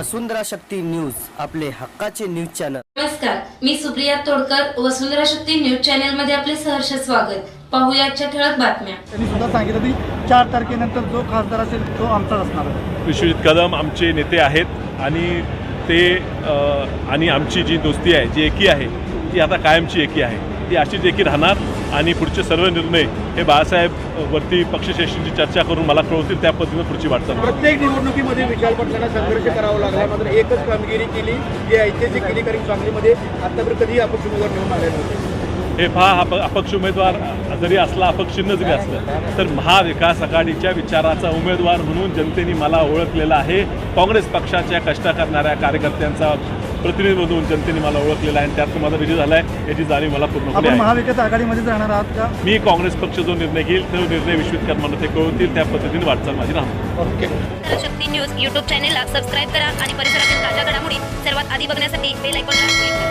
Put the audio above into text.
वसुंधरा Shakti news आपले हक्काचे news channel. नमस्कार मी सुप्रिया तोडकर वसुंधरा शक्ती न्यूज चॅनलमध्ये आपले सहर्ष स्वागत. पाहूया आजच्या ठळक बातम्या. त्यांनी सुद्धा सांगितलं की चार तारखेनंतर जो खासदार असेल तो आमचाच असणार आहे. विश्वजित कदम आमचे नेते आहेत आणि ते अ, आणि आमची जी दोस्ती आहे जी एकी आहे ती आता कायमची एकी आहे. ती अशीच एकी राहणार. आणि पुढचे सर्व निर्णय हे बाळासाहेब वरती पक्षश्रेष्ठींची चर्चा करून मला कळवतील त्या पद्धतीनं पुढची वाटचाल प्रत्येक निवडणुकीमध्ये विशाल पाटलांना संघर्ष करावा लागला. मात्र एकच कामगिरी केली जी ऐतिहासिक केली कारण सांगलीमध्ये आतापर्यंत कधीही अपक्ष उमेदवार निवडून आले नव्हते. हे पहा अपक्ष उमेदवार जरी असला अपक्ष चिन्ह जरी असलं तर महाविकास आघाडीच्या विचाराचा उमेदवार म्हणून जनतेने मला ओळखलेला आहे. काँग्रेस पक्षाच्या कष्ट करणाऱ्या कार्यकर्त्यांचा प्रतिनिधी म्हणून जनतेने मला ओळखलेला आहे आणि त्यातून माझा विजय झाला आहे याची जाणीव मला पूर्णपणे आपण आहे महाविकास आघाडीमध्येच राहणार आहात का? मी काँग्रेस पक्ष जो निर्णय घेईल तो निर्णय विश्वित ते कळवतील त्या पद्धतीने वाटचाल माझी राहणार. शक्ती न्यूज यूट्यूब चॅनेलला सबस्क्राईब करा आणि परिसरातील ताज्या घडामोडी सर्वात आधी बघण्यासाठी बेल आयकॉनला क्लिक करा.